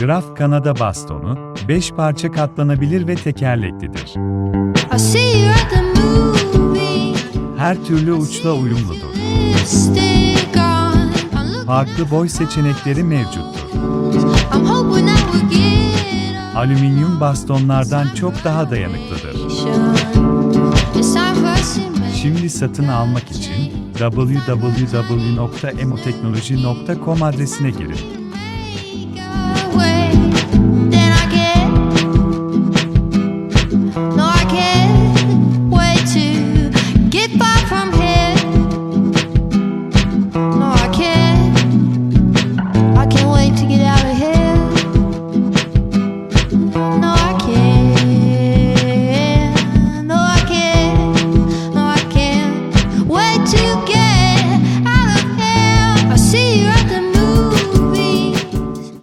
Graf Kanada bastonu, 5 parça katlanabilir ve tekerleklidir. Her türlü uçla uyumludur. Farklı boy seçenekleri mevcuttur. Alüminyum bastonlardan çok daha dayanıklıdır. Şimdi satın almak için www.emoteknoloji.com adresine girin.